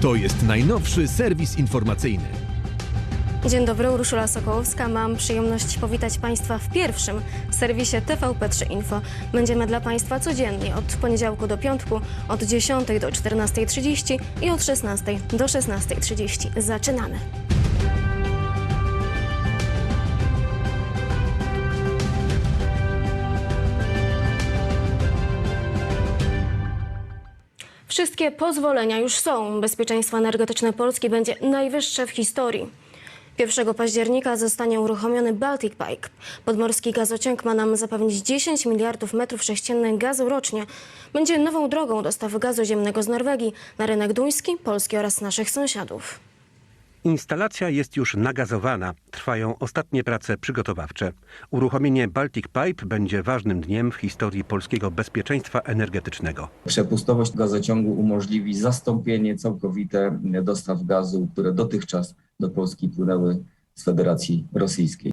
To jest najnowszy serwis informacyjny. Dzień dobry, Urszula Sokołowska. Mam przyjemność powitać Państwa w pierwszym serwisie TVP3 Info. Będziemy dla Państwa codziennie od poniedziałku do piątku, od 10 do 14.30 i od 16 do 16.30. Zaczynamy. Wszystkie pozwolenia już są. Bezpieczeństwo energetyczne Polski będzie najwyższe w historii. 1 października zostanie uruchomiony Baltic Pipe. Podmorski gazociąg ma nam zapewnić 10 miliardów metrów sześciennych gazu rocznie. Będzie nową drogą dostawy gazu ziemnego z Norwegii na rynek duński, polski oraz naszych sąsiadów. Instalacja jest już nagazowana. Trwają ostatnie prace przygotowawcze. Uruchomienie Baltic Pipe będzie ważnym dniem w historii polskiego bezpieczeństwa energetycznego. Przepustowość gazociągu umożliwi zastąpienie całkowite dostaw gazu, które dotychczas do Polski płynęły z Federacji Rosyjskiej.